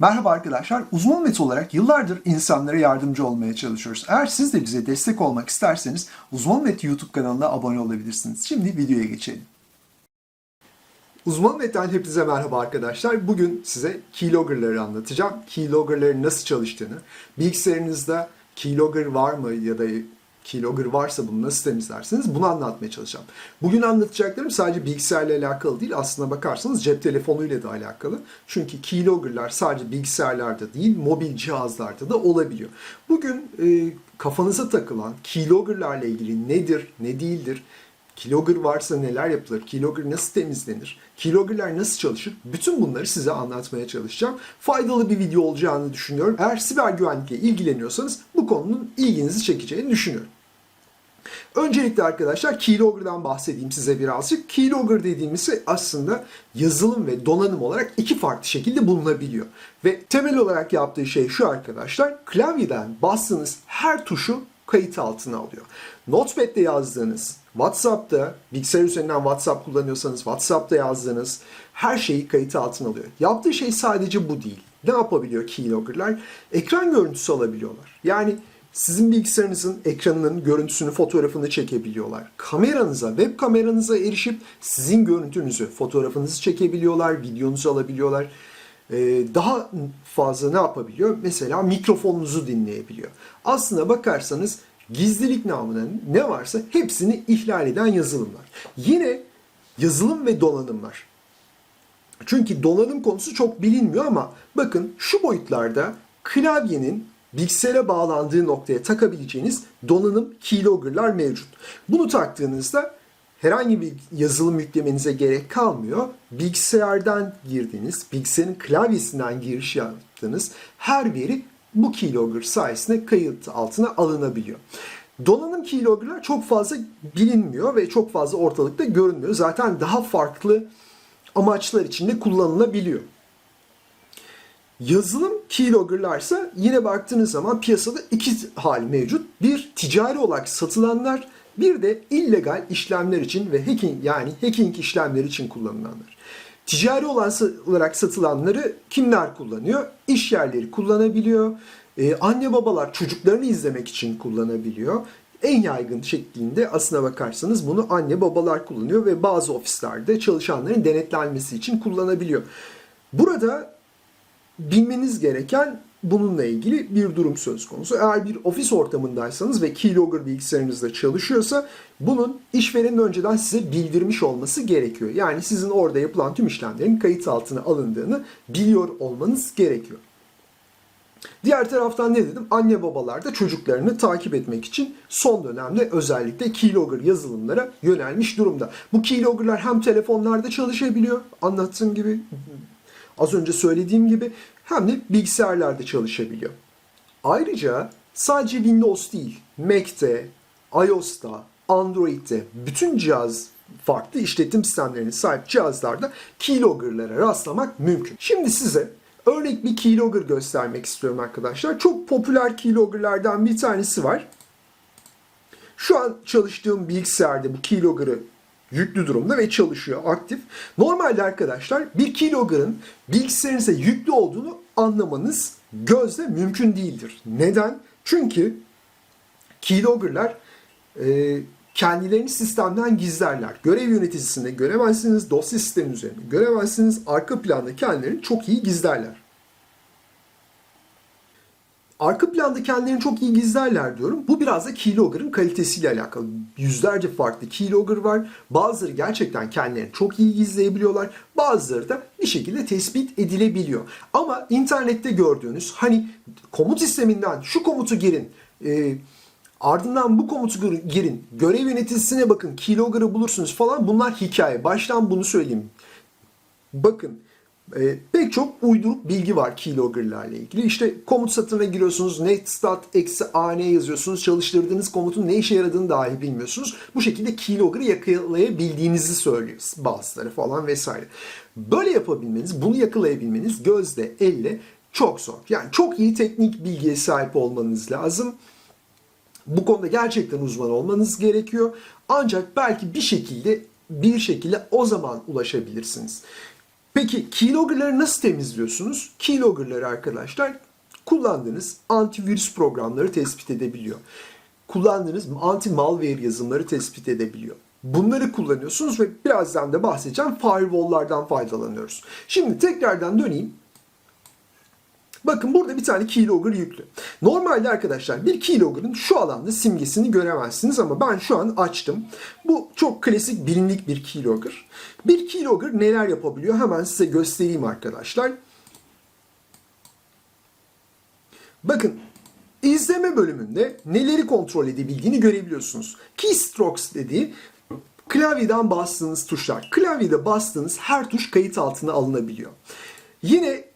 Merhaba arkadaşlar. Uzman Met olarak yıllardır insanlara yardımcı olmaya çalışıyoruz. Eğer siz de bize destek olmak isterseniz Uzman Met YouTube kanalına abone olabilirsiniz. Şimdi videoya geçelim. Uzman Met'ten hepinize merhaba arkadaşlar. Bugün size keylogger'ları anlatacağım. Keylogger'ların nasıl çalıştığını, bilgisayarınızda keylogger var mı ya da keylogger varsa bunu nasıl temizlersiniz bunu anlatmaya çalışacağım. Bugün anlatacaklarım sadece bilgisayarla alakalı değil aslına bakarsanız cep telefonuyla da alakalı. Çünkü keylogger'lar sadece bilgisayarlarda değil mobil cihazlarda da olabiliyor. Bugün e, kafanıza takılan keylogger'larla ilgili nedir, ne değildir, Keylogger varsa neler yapılır? Keylogger nasıl temizlenir? Keylogger'lar nasıl çalışır? Bütün bunları size anlatmaya çalışacağım. Faydalı bir video olacağını düşünüyorum. Eğer siber güvenlikle ilgileniyorsanız bu konunun ilginizi çekeceğini düşünüyorum. Öncelikle arkadaşlar Keylogger'dan bahsedeyim size birazcık. Keylogger dediğimiz aslında yazılım ve donanım olarak iki farklı şekilde bulunabiliyor. Ve temel olarak yaptığı şey şu arkadaşlar. Klavyeden bastığınız her tuşu kayıt altına alıyor. Notepad'de yazdığınız, WhatsApp'ta, bilgisayar üzerinden WhatsApp kullanıyorsanız WhatsApp'ta yazdığınız her şeyi kayıt altına alıyor. Yaptığı şey sadece bu değil. Ne yapabiliyor keylogger'lar? Ekran görüntüsü alabiliyorlar. Yani sizin bilgisayarınızın ekranının görüntüsünü, fotoğrafını çekebiliyorlar. Kameranıza, web kameranıza erişip sizin görüntünüzü, fotoğrafınızı çekebiliyorlar, videonuzu alabiliyorlar. Ee, daha fazla ne yapabiliyor? Mesela mikrofonunuzu dinleyebiliyor. Aslına bakarsanız gizlilik namına ne varsa hepsini ihlal eden yazılımlar. Yine yazılım ve donanımlar. Çünkü donanım konusu çok bilinmiyor ama bakın şu boyutlarda klavyenin bilgisayara bağlandığı noktaya takabileceğiniz donanım keylogger'lar mevcut. Bunu taktığınızda herhangi bir yazılım yüklemenize gerek kalmıyor. Bilgisayardan girdiğiniz, bilgisayarın klavyesinden giriş yaptığınız her veri bu keylogger sayesinde kayıt altına alınabiliyor. Donanım keylogger'lar çok fazla bilinmiyor ve çok fazla ortalıkta görünmüyor. Zaten daha farklı amaçlar için de kullanılabiliyor. Yazılım keylogger'lar ise yine baktığınız zaman piyasada iki hal mevcut. Bir ticari olarak satılanlar, bir de illegal işlemler için ve hacking yani hacking işlemleri için kullanılanlar. Ticari olarak satılanları kimler kullanıyor? İş yerleri kullanabiliyor. Ee, anne babalar çocuklarını izlemek için kullanabiliyor. En yaygın şeklinde aslına bakarsanız bunu anne babalar kullanıyor ve bazı ofislerde çalışanların denetlenmesi için kullanabiliyor. Burada bilmeniz gereken bununla ilgili bir durum söz konusu. Eğer bir ofis ortamındaysanız ve keylogger bilgisayarınızda çalışıyorsa bunun işverenin önceden size bildirmiş olması gerekiyor. Yani sizin orada yapılan tüm işlemlerin kayıt altına alındığını biliyor olmanız gerekiyor. Diğer taraftan ne dedim? Anne babalar da çocuklarını takip etmek için son dönemde özellikle keylogger yazılımlara yönelmiş durumda. Bu keyloggerlar hem telefonlarda çalışabiliyor, anlattığım gibi az önce söylediğim gibi hem de bilgisayarlarda çalışabiliyor. Ayrıca sadece Windows değil, Mac'te, iOS'ta, Android'de bütün cihaz farklı işletim sistemlerine sahip cihazlarda keylogger'lara rastlamak mümkün. Şimdi size örnek bir keylogger göstermek istiyorum arkadaşlar. Çok popüler keylogger'lardan bir tanesi var. Şu an çalıştığım bilgisayarda bu keylogger'ı yüklü durumda ve çalışıyor aktif. Normalde arkadaşlar bir keylogger'ın bilgisayarınıza yüklü olduğunu anlamanız gözle mümkün değildir. Neden? Çünkü keylogger'lar e, kendilerini sistemden gizlerler. Görev yöneticisinde göremezsiniz, dosya sistemi üzerinde göremezsiniz. Arka planda kendilerini çok iyi gizlerler. Arka planda kendilerini çok iyi gizlerler diyorum. Bu biraz da keylogger'ın kalitesiyle alakalı. Yüzlerce farklı keylogger var. Bazıları gerçekten kendilerini çok iyi gizleyebiliyorlar. Bazıları da bir şekilde tespit edilebiliyor. Ama internette gördüğünüz hani komut sisteminden şu komutu girin, e, ardından bu komutu girin, görev yöneticisine bakın, keylogger'ı bulursunuz falan bunlar hikaye. Baştan bunu söyleyeyim. Bakın e, pek çok uyduruk bilgi var keylogger'larla ilgili. İşte komut satırına giriyorsunuz, netstat eksi an yazıyorsunuz, çalıştırdığınız komutun ne işe yaradığını dahi bilmiyorsunuz. Bu şekilde keylogger'ı yakalayabildiğinizi söylüyor bazıları falan vesaire. Böyle yapabilmeniz, bunu yakalayabilmeniz gözle, elle çok zor. Yani çok iyi teknik bilgiye sahip olmanız lazım. Bu konuda gerçekten uzman olmanız gerekiyor. Ancak belki bir şekilde bir şekilde o zaman ulaşabilirsiniz. Peki keylogger'ları nasıl temizliyorsunuz? Keylogger'ları arkadaşlar kullandığınız antivirüs programları tespit edebiliyor. Kullandığınız anti malware yazılımları tespit edebiliyor. Bunları kullanıyorsunuz ve birazdan da bahsedeceğim firewall'lardan faydalanıyoruz. Şimdi tekrardan döneyim. Bakın burada bir tane keylogger yüklü. Normalde arkadaşlar bir keylogger'ın şu alanda simgesini göremezsiniz ama ben şu an açtım. Bu çok klasik bilinlik bir keylogger. Bir keylogger neler yapabiliyor hemen size göstereyim arkadaşlar. Bakın izleme bölümünde neleri kontrol edebildiğini görebiliyorsunuz. Keystrokes dediği klavyeden bastığınız tuşlar. Klavyede bastığınız her tuş kayıt altına alınabiliyor. Yine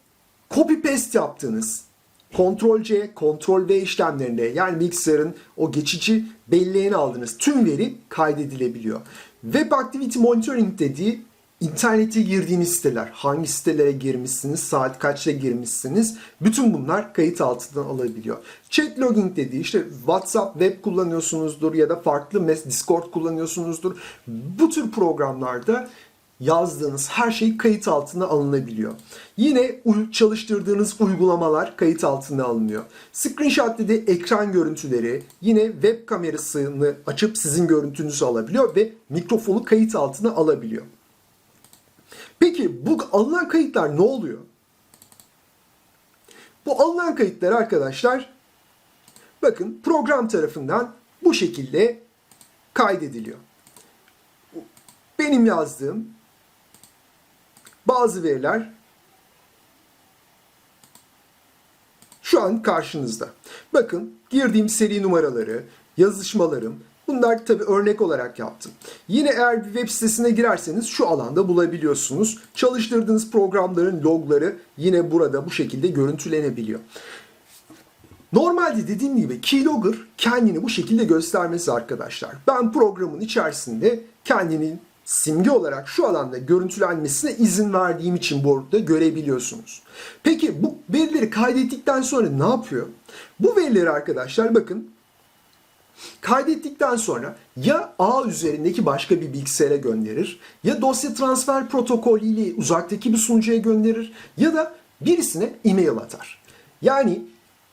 copy paste yaptığınız Ctrl C, Ctrl V işlemlerinde yani bilgisayarın o geçici belleğini aldığınız tüm veri kaydedilebiliyor. Web Activity Monitoring dediği internete girdiğiniz siteler, hangi sitelere girmişsiniz, saat kaçta girmişsiniz, bütün bunlar kayıt altından alabiliyor. Chat logging dediği işte WhatsApp web kullanıyorsunuzdur ya da farklı Discord kullanıyorsunuzdur. Bu tür programlarda yazdığınız her şey kayıt altına alınabiliyor. Yine çalıştırdığınız uygulamalar kayıt altına alınıyor. Screenshot dediği ekran görüntüleri yine web kamerasını açıp sizin görüntünüzü alabiliyor ve mikrofonu kayıt altına alabiliyor. Peki bu alınan kayıtlar ne oluyor? Bu alınan kayıtlar arkadaşlar bakın program tarafından bu şekilde kaydediliyor. Benim yazdığım bazı veriler şu an karşınızda. Bakın girdiğim seri numaraları, yazışmalarım, Bunlar tabi örnek olarak yaptım. Yine eğer bir web sitesine girerseniz şu alanda bulabiliyorsunuz. Çalıştırdığınız programların logları yine burada bu şekilde görüntülenebiliyor. Normalde dediğim gibi keylogger kendini bu şekilde göstermesi arkadaşlar. Ben programın içerisinde kendini simge olarak şu alanda görüntülenmesine izin verdiğim için burada görebiliyorsunuz. Peki bu verileri kaydettikten sonra ne yapıyor? Bu verileri arkadaşlar bakın Kaydettikten sonra ya ağ üzerindeki başka bir bilgisayara gönderir ya dosya transfer protokolü ile uzaktaki bir sunucuya gönderir ya da birisine e-mail atar. Yani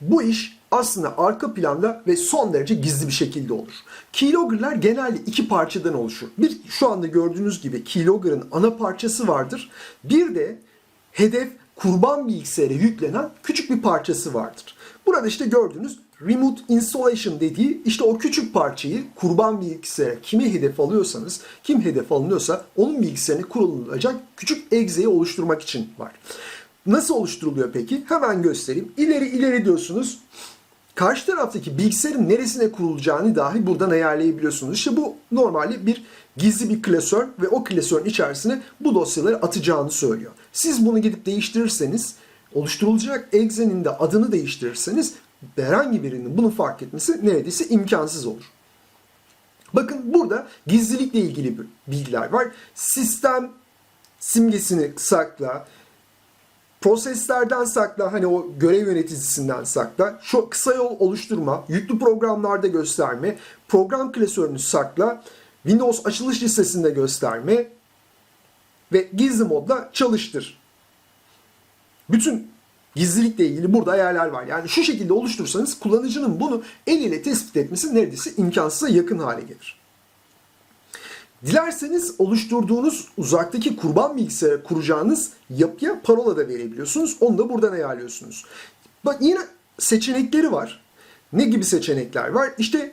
bu iş aslında arka planda ve son derece gizli bir şekilde olur. Keylogger'lar genelde iki parçadan oluşur. Bir şu anda gördüğünüz gibi keylogger'ın ana parçası vardır. Bir de hedef kurban bilgisayara yüklenen küçük bir parçası vardır. Burada işte gördüğünüz remote installation dediği işte o küçük parçayı kurban bilgisayara kime hedef alıyorsanız, kim hedef alınıyorsa onun bilgisayarına kurulacak küçük egzeyi oluşturmak için var. Nasıl oluşturuluyor peki? Hemen göstereyim. İleri ileri diyorsunuz. Karşı taraftaki bilgisayarın neresine kurulacağını dahi buradan ayarlayabiliyorsunuz. İşte bu normalde bir gizli bir klasör ve o klasörün içerisine bu dosyaları atacağını söylüyor. Siz bunu gidip değiştirirseniz oluşturulacak egzenin de adını değiştirirseniz herhangi birinin bunu fark etmesi neredeyse imkansız olur. Bakın burada gizlilikle ilgili bilgiler var. Sistem simgesini sakla, proseslerden sakla, hani o görev yöneticisinden sakla, şu kısa yol oluşturma, yüklü programlarda gösterme, program klasörünü sakla, Windows açılış listesinde gösterme ve gizli modda çalıştır. Bütün Gizlilikle ilgili burada ayarlar var. Yani şu şekilde oluşturursanız kullanıcının bunu eliyle tespit etmesi neredeyse imkansıza yakın hale gelir. Dilerseniz oluşturduğunuz uzaktaki kurban bilgisayara kuracağınız yapıya parola da verebiliyorsunuz. Onu da buradan ayarlıyorsunuz. Bak yine seçenekleri var. Ne gibi seçenekler var? İşte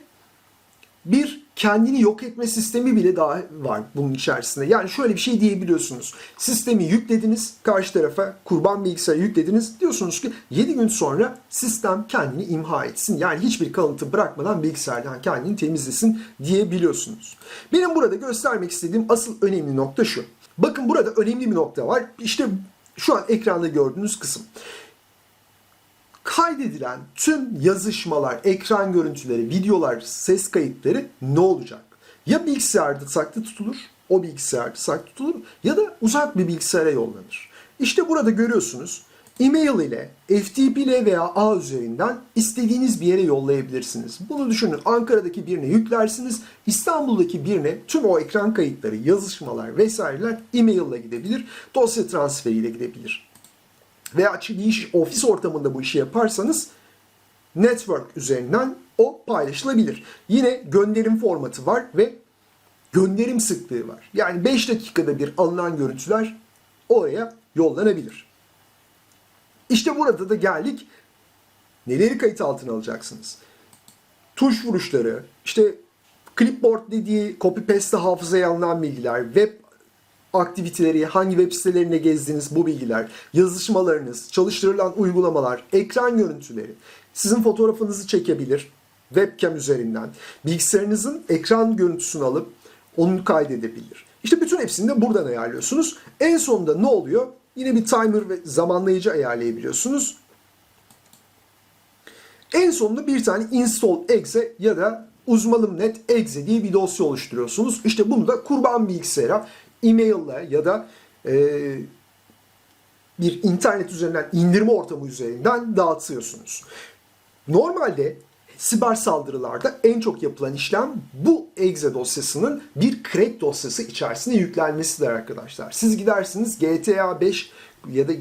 bir kendini yok etme sistemi bile daha var bunun içerisinde. Yani şöyle bir şey diyebiliyorsunuz. Sistemi yüklediniz, karşı tarafa kurban bilgisayarı yüklediniz. Diyorsunuz ki 7 gün sonra sistem kendini imha etsin. Yani hiçbir kalıntı bırakmadan bilgisayardan kendini temizlesin diyebiliyorsunuz. Benim burada göstermek istediğim asıl önemli nokta şu. Bakın burada önemli bir nokta var. İşte şu an ekranda gördüğünüz kısım kaydedilen tüm yazışmalar, ekran görüntüleri, videolar, ses kayıtları ne olacak? Ya bilgisayarda saklı tutulur, o bilgisayarda saklı tutulur ya da uzak bir bilgisayara yollanır. İşte burada görüyorsunuz E-mail ile, FTP ile veya ağ üzerinden istediğiniz bir yere yollayabilirsiniz. Bunu düşünün. Ankara'daki birine yüklersiniz. İstanbul'daki birine tüm o ekran kayıtları, yazışmalar vesaireler e-mail ile gidebilir. Dosya transferiyle gidebilir. Veya iş ofis ortamında bu işi yaparsanız network üzerinden o paylaşılabilir. Yine gönderim formatı var ve gönderim sıklığı var. Yani 5 dakikada bir alınan görüntüler oraya yollanabilir. İşte burada da geldik. Neleri kayıt altına alacaksınız? Tuş vuruşları, işte clipboard dediği copy paste hafızaya alınan bilgiler, web aktiviteleri, hangi web sitelerinde gezdiğiniz bu bilgiler, yazışmalarınız, çalıştırılan uygulamalar, ekran görüntüleri, sizin fotoğrafınızı çekebilir webcam üzerinden, bilgisayarınızın ekran görüntüsünü alıp onu kaydedebilir. İşte bütün hepsini de buradan ayarlıyorsunuz. En sonunda ne oluyor? Yine bir timer ve zamanlayıcı ayarlayabiliyorsunuz. En sonunda bir tane install exe ya da uzmalım.net exe diye bir dosya oluşturuyorsunuz. İşte bunu da kurban bilgisayara e-mail ya da e, bir internet üzerinden indirme ortamı üzerinden dağıtıyorsunuz. Normalde siber saldırılarda en çok yapılan işlem bu exe dosyasının bir crack dosyası içerisine yüklenmesidir arkadaşlar. Siz gidersiniz GTA 5 ya da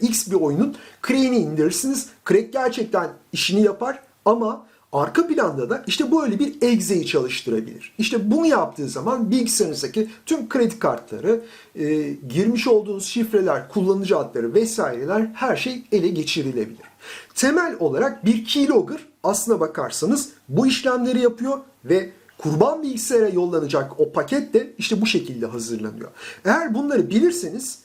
X bir oyunun crack'ini indirirsiniz. Crack gerçekten işini yapar ama arka planda da işte böyle bir exe'yi çalıştırabilir. İşte bunu yaptığı zaman bilgisayarınızdaki tüm kredi kartları, e, girmiş olduğunuz şifreler, kullanıcı adları vesaireler her şey ele geçirilebilir. Temel olarak bir keylogger aslına bakarsanız bu işlemleri yapıyor ve kurban bilgisayara yollanacak o paket de işte bu şekilde hazırlanıyor. Eğer bunları bilirseniz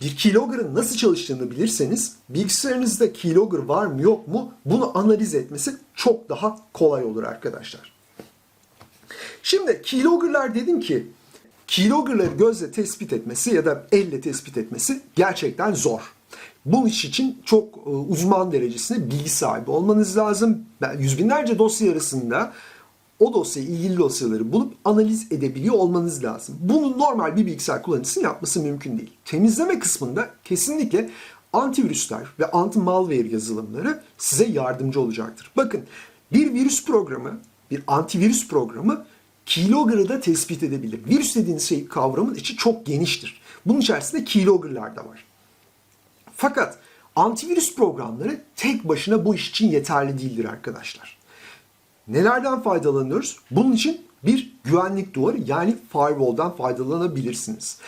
bir keylogger'ın nasıl çalıştığını bilirseniz bilgisayarınızda keylogger var mı yok mu bunu analiz etmesi çok daha kolay olur arkadaşlar. Şimdi keylogger'lar dedim ki keylogger'ları gözle tespit etmesi ya da elle tespit etmesi gerçekten zor. Bu iş için çok e, uzman derecesinde bilgi sahibi olmanız lazım. Ben yüz binlerce dosya arasında o dosyayı, ilgili dosyaları bulup analiz edebiliyor olmanız lazım. Bunu normal bir bilgisayar kullanıcısının yapması mümkün değil. Temizleme kısmında kesinlikle antivirüsler ve anti-malware yazılımları size yardımcı olacaktır. Bakın bir virüs programı, bir antivirüs programı keylogger'ı tespit edebilir. Virüs dediğiniz şey kavramın içi çok geniştir. Bunun içerisinde keylogger'lar da var. Fakat antivirüs programları tek başına bu iş için yeterli değildir arkadaşlar. Nelerden faydalanıyoruz? Bunun için bir güvenlik duvarı yani firewall'dan faydalanabilirsiniz.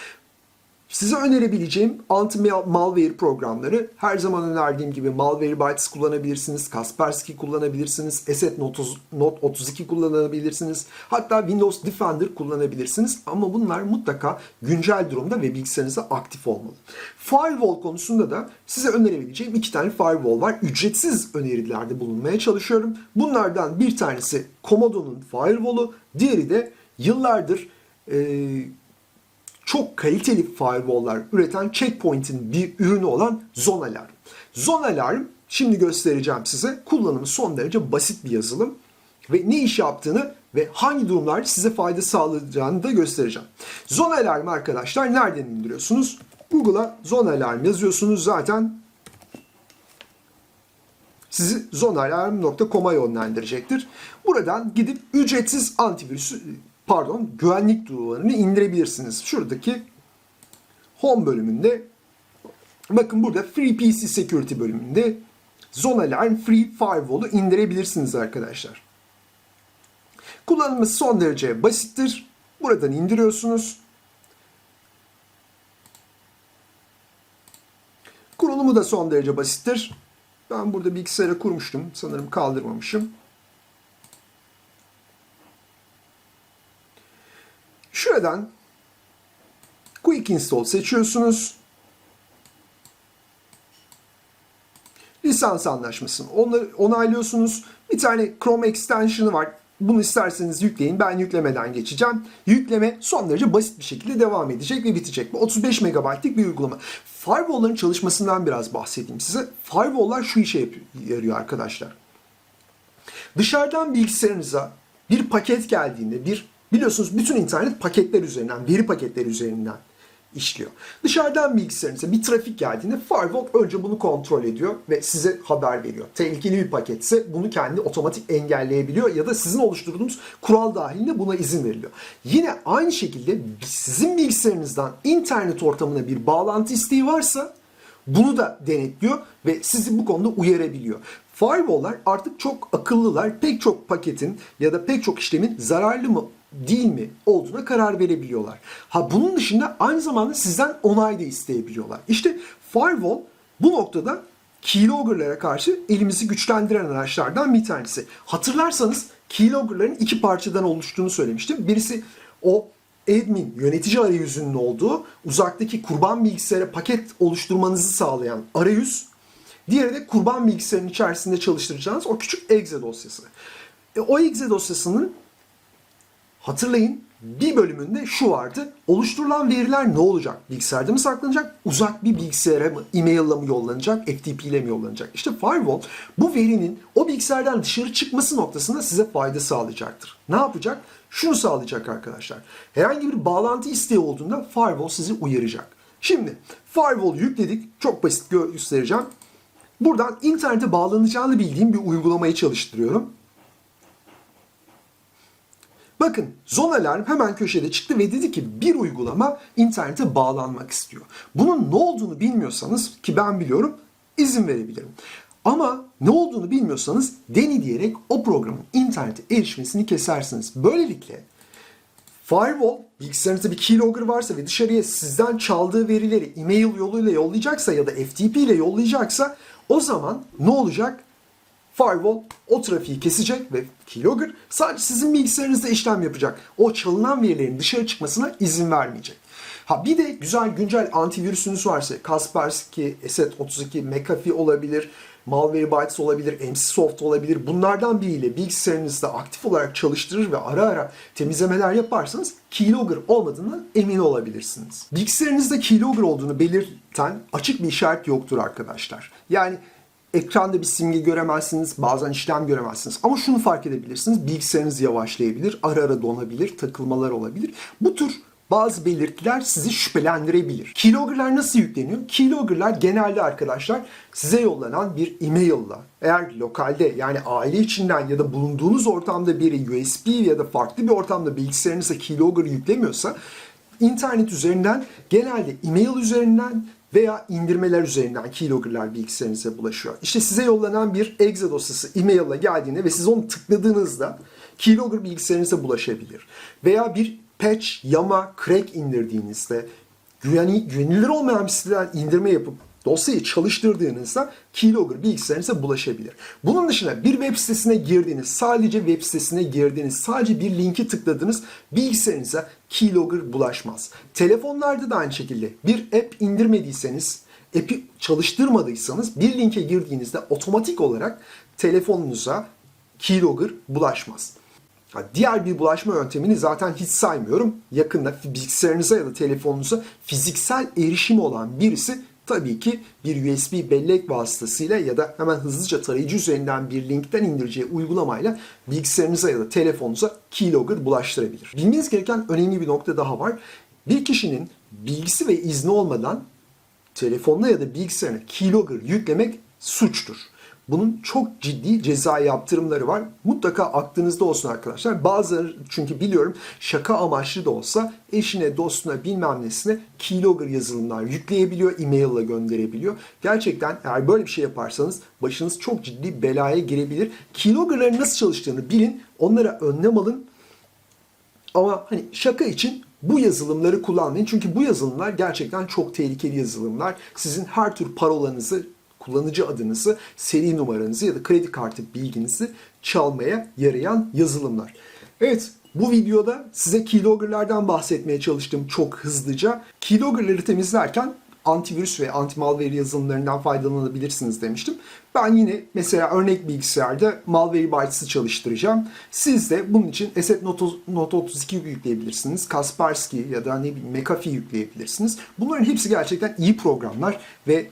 Size önerebileceğim anti-malware programları her zaman önerdiğim gibi Malwarebytes kullanabilirsiniz, Kaspersky kullanabilirsiniz, Asset Note 32 kullanabilirsiniz, hatta Windows Defender kullanabilirsiniz ama bunlar mutlaka güncel durumda ve bilgisayarınızda aktif olmalı. Firewall konusunda da size önerebileceğim iki tane firewall var. Ücretsiz önerilerde bulunmaya çalışıyorum. Bunlardan bir tanesi Komodo'nun firewall'u, diğeri de yıllardır e, çok kaliteli firewall'lar üreten Checkpoint'in bir ürünü olan Zone Alarm. Zone Alarm şimdi göstereceğim size. Kullanımı son derece basit bir yazılım ve ne iş yaptığını ve hangi durumlarda size fayda sağlayacağını da göstereceğim. Zone Alarm arkadaşlar nereden indiriyorsunuz? Google'a Zone Alarm yazıyorsunuz zaten sizi zonealarm.com'a yönlendirecektir. Buradan gidip ücretsiz antivirüs pardon güvenlik duvarını indirebilirsiniz. Şuradaki home bölümünde bakın burada Free PC Security bölümünde Zone Alarm Free Firewall'u indirebilirsiniz arkadaşlar. Kullanımı son derece basittir. Buradan indiriyorsunuz. Kurulumu da son derece basittir. Ben burada bilgisayara kurmuştum. Sanırım kaldırmamışım. Şuradan Quick Install seçiyorsunuz. Lisans anlaşmasını onları onaylıyorsunuz. Bir tane Chrome extension'ı var. Bunu isterseniz yükleyin. Ben yüklemeden geçeceğim. Yükleme son derece basit bir şekilde devam edecek ve bitecek. Bu 35 MB'lik bir uygulama. Firewall'ların çalışmasından biraz bahsedeyim size. Firewall'lar şu işe yarıyor arkadaşlar. Dışarıdan bilgisayarınıza bir paket geldiğinde, bir biliyorsunuz bütün internet paketler üzerinden, veri paketleri üzerinden işliyor. Dışarıdan bilgisayarınıza bir trafik geldiğinde firewall önce bunu kontrol ediyor ve size haber veriyor. Tehlikeli bir paketse bunu kendi otomatik engelleyebiliyor ya da sizin oluşturduğunuz kural dahilinde buna izin veriliyor. Yine aynı şekilde sizin bilgisayarınızdan internet ortamına bir bağlantı isteği varsa bunu da denetliyor ve sizi bu konuda uyarabiliyor. Firewall'lar artık çok akıllılar. Pek çok paketin ya da pek çok işlemin zararlı mı değil mi olduğuna karar verebiliyorlar. Ha bunun dışında aynı zamanda sizden onay da isteyebiliyorlar. İşte firewall bu noktada keylogger'lara karşı elimizi güçlendiren araçlardan bir tanesi. Hatırlarsanız keylogger'ların iki parçadan oluştuğunu söylemiştim. Birisi o admin yönetici arayüzünün olduğu uzaktaki kurban bilgisayara paket oluşturmanızı sağlayan arayüz. Diğeri de kurban bilgisayarın içerisinde çalıştıracağınız o küçük exe dosyası. E, o exe dosyasının hatırlayın bir bölümünde şu vardı. Oluşturulan veriler ne olacak? Bilgisayarda mı saklanacak? Uzak bir bilgisayara mı? E-mail ile mi yollanacak? FTP ile mi yollanacak? İşte firewall bu verinin o bilgisayardan dışarı çıkması noktasında size fayda sağlayacaktır. Ne yapacak? Şunu sağlayacak arkadaşlar. Herhangi bir bağlantı isteği olduğunda firewall sizi uyaracak. Şimdi firewall yükledik. Çok basit göstereceğim. Buradan internete bağlanacağını bildiğim bir uygulamayı çalıştırıyorum. Bakın Zon Alarm hemen köşede çıktı ve dedi ki bir uygulama internete bağlanmak istiyor. Bunun ne olduğunu bilmiyorsanız ki ben biliyorum izin verebilirim. Ama ne olduğunu bilmiyorsanız deni diyerek o programın internete erişmesini kesersiniz. Böylelikle Firewall bilgisayarınızda bir keylogger varsa ve dışarıya sizden çaldığı verileri e-mail yoluyla yollayacaksa ya da FTP ile yollayacaksa o zaman ne olacak? Firewall o trafiği kesecek ve keylogger sadece sizin bilgisayarınızda işlem yapacak. O çalınan verilerin dışarı çıkmasına izin vermeyecek. Ha bir de güzel güncel antivirüsünüz varsa Kaspersky, Eset32, McAfee olabilir, Malwarebytes olabilir, MCSoft olabilir. Bunlardan biriyle bilgisayarınızda aktif olarak çalıştırır ve ara ara temizlemeler yaparsanız keylogger olmadığından emin olabilirsiniz. Bilgisayarınızda keylogger olduğunu belirten açık bir işaret yoktur arkadaşlar. Yani Ekranda bir simge göremezsiniz, bazen işlem göremezsiniz. Ama şunu fark edebilirsiniz, bilgisayarınız yavaşlayabilir, ara ara donabilir, takılmalar olabilir. Bu tür bazı belirtiler sizi şüphelendirebilir. Keylogger'lar nasıl yükleniyor? Keylogger'lar genelde arkadaşlar size yollanan bir e-mail'la eğer lokalde yani aile içinden ya da bulunduğunuz ortamda biri USB ya da farklı bir ortamda bilgisayarınıza keylogger yüklemiyorsa internet üzerinden genelde e-mail üzerinden veya indirmeler üzerinden keylogger'lar bilgisayarınıza bulaşıyor. İşte size yollanan bir exe dosyası e-mail ile geldiğinde ve siz onu tıkladığınızda keylogger bilgisayarınıza bulaşabilir. Veya bir patch, yama, crack indirdiğinizde güveni, güvenilir olmayan bir siteden indirme yapıp dosyayı çalıştırdığınızda keylogger bilgisayarınıza bulaşabilir. Bunun dışında bir web sitesine girdiğiniz, sadece web sitesine girdiğiniz, sadece bir linki tıkladığınız bilgisayarınıza keylogger bulaşmaz. Telefonlarda da aynı şekilde bir app indirmediyseniz, app'i çalıştırmadıysanız bir linke girdiğinizde otomatik olarak telefonunuza keylogger bulaşmaz. Diğer bir bulaşma yöntemini zaten hiç saymıyorum. Yakında bilgisayarınıza ya da telefonunuza fiziksel erişim olan birisi tabii ki bir USB bellek vasıtasıyla ya da hemen hızlıca tarayıcı üzerinden bir linkten indireceği uygulamayla bilgisayarınıza ya da telefonunuza keylogger bulaştırabilir. Bilmeniz gereken önemli bir nokta daha var. Bir kişinin bilgisi ve izni olmadan telefonuna ya da bilgisayarına keylogger yüklemek suçtur. Bunun çok ciddi ceza yaptırımları var. Mutlaka aklınızda olsun arkadaşlar. Bazıları çünkü biliyorum şaka amaçlı da olsa eşine, dostuna, bilmem nesine keylogger yazılımlar yükleyebiliyor, e-mail ile gönderebiliyor. Gerçekten eğer böyle bir şey yaparsanız başınız çok ciddi belaya girebilir. Keylogger'ların nasıl çalıştığını bilin, onlara önlem alın. Ama hani şaka için bu yazılımları kullanmayın. Çünkü bu yazılımlar gerçekten çok tehlikeli yazılımlar. Sizin her tür parolanızı kullanıcı adınızı, seri numaranızı ya da kredi kartı bilginizi çalmaya yarayan yazılımlar. Evet, bu videoda size keylogger'lardan bahsetmeye çalıştım çok hızlıca. Keylogger'ları temizlerken antivirüs ve anti-malware yazılımlarından faydalanabilirsiniz demiştim. Ben yine mesela örnek bilgisayarda Malwarebytes'ı çalıştıracağım. Siz de bunun için Asset Note 32 yükleyebilirsiniz. Kaspersky ya da ne bileyim McAfee yükleyebilirsiniz. Bunların hepsi gerçekten iyi programlar ve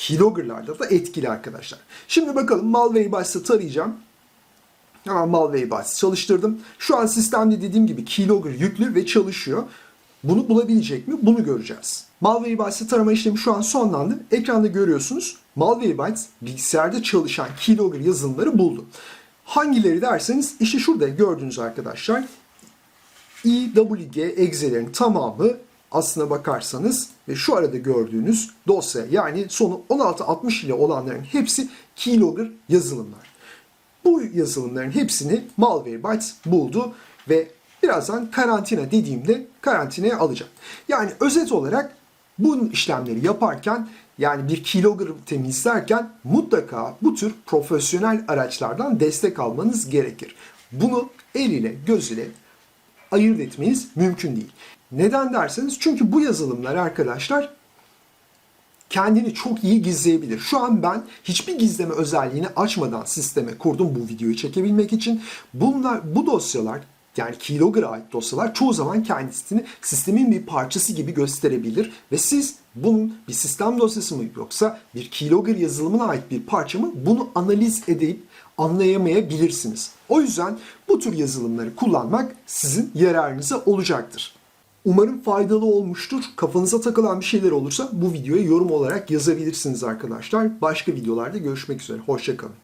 keylogger'larda da etkili arkadaşlar. Şimdi bakalım Malwarebytes'ı tarayacağım. Hemen Malwarebytes çalıştırdım. Şu an sistemde dediğim gibi keylogger yüklü ve çalışıyor. bunu bulabilecek mi? Bunu göreceğiz. Malwarebytes tarama işlemi şu an sonlandı. Ekranda görüyorsunuz. Malwarebytes bilgisayarda çalışan keylogger yazılımları buldu. Hangileri derseniz işte şurada gördüğünüz arkadaşlar IWG egzelerin tamamı aslına bakarsanız ve şu arada gördüğünüz dosya yani sonu 1660 ile olanların hepsi keylogger yazılımlar. Bu yazılımların hepsini Malwarebytes buldu ve birazdan karantina dediğimde karantinaya alacak. Yani özet olarak bu işlemleri yaparken yani bir keylogger temizlerken mutlaka bu tür profesyonel araçlardan destek almanız gerekir. Bunu el ile göz ile ayırt etmeniz mümkün değil. Neden derseniz çünkü bu yazılımlar arkadaşlar kendini çok iyi gizleyebilir. Şu an ben hiçbir gizleme özelliğini açmadan sisteme kurdum bu videoyu çekebilmek için. Bunlar bu dosyalar yani keylogger'a ait dosyalar çoğu zaman kendisini sistemin bir parçası gibi gösterebilir ve siz bunun bir sistem dosyası mı yoksa bir keylogger yazılımına ait bir parça mı bunu analiz edip anlayamayabilirsiniz. O yüzden bu tür yazılımları kullanmak sizin yararınıza olacaktır. Umarım faydalı olmuştur. Kafanıza takılan bir şeyler olursa bu videoya yorum olarak yazabilirsiniz arkadaşlar. Başka videolarda görüşmek üzere. Hoşçakalın.